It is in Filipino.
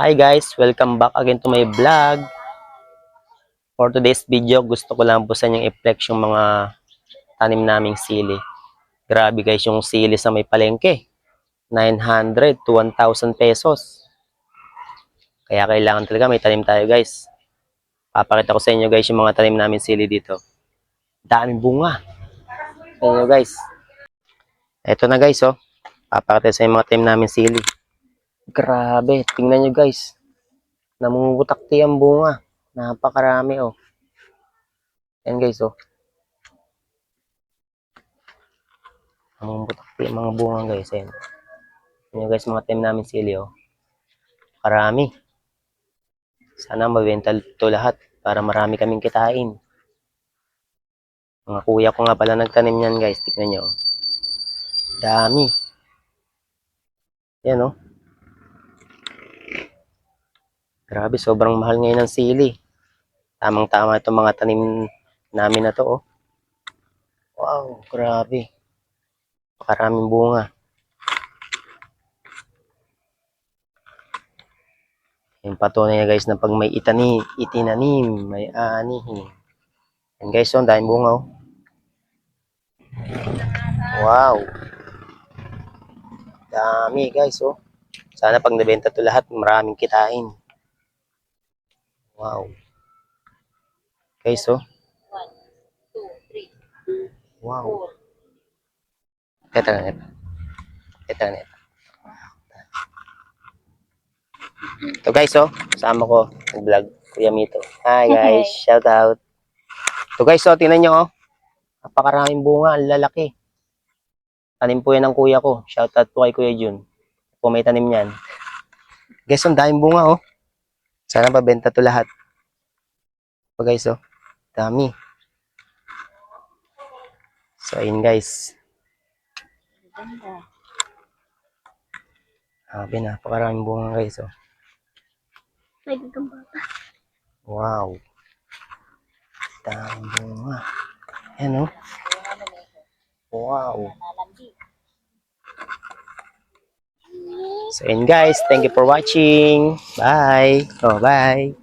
Hi guys, welcome back again to my vlog. For today's video, gusto ko lang po sa inyong i-flex yung mga tanim naming sili. Grabe guys yung sili sa may palengke. 900 to 1,000 pesos. Kaya kailangan talaga may tanim tayo guys. Papakita ko sa inyo guys yung mga tanim namin sili dito. Daming bunga. Inyo guys. Ito na guys oh. Papakita sa inyo mga tanim namin sili. Grabe, tingnan nyo guys. Namumutakti ang bunga. Napakarami oh. Yan guys oh. Namumutakti ang mga bunga guys. Yan. Yan guys, mga tanim namin sili oh. Karami. Sana mabenta to lahat para marami kaming kitain. Mga kuya ko nga pala nagtanim yan guys. Tignan nyo. oh. Dami. Yan oh. Grabe, sobrang mahal ngayon ng sili. Tamang-tama itong mga tanim namin na to, oh. Wow, grabe. Pakaraming bunga. Yung patunay na guys na pag may itani, itinanim, may anihin. Yan guys, oh, ang daming bunga, oh. Wow. Dami guys, oh. Sana pag nabenta to lahat, maraming kitain. Wow. Guys, oh. One, two, three, Wow. four. Ito na, ito. Ito na, ito. Ito guys, oh. Kasama ko nag-vlog. Kuya Mito. Hi guys. Shout out. Ito guys, oh. Tingnan nyo, oh. Napakaraming bunga. Ang lalaki. Tanim po yan ng kuya ko. Shout out po kay Kuya Jun. Po may tanim yan. Guys, ang daming bunga, oh. Sana mabenta to lahat. Ito guys, oh. Dami. So, ayun guys. Ganda. Sabi, napakaraming bunga guys, oh. May gagang bata. Wow. Daming bunga. Ayan, oh. Wow. So, ayun guys. Thank you for watching. Bye. Oh, bye.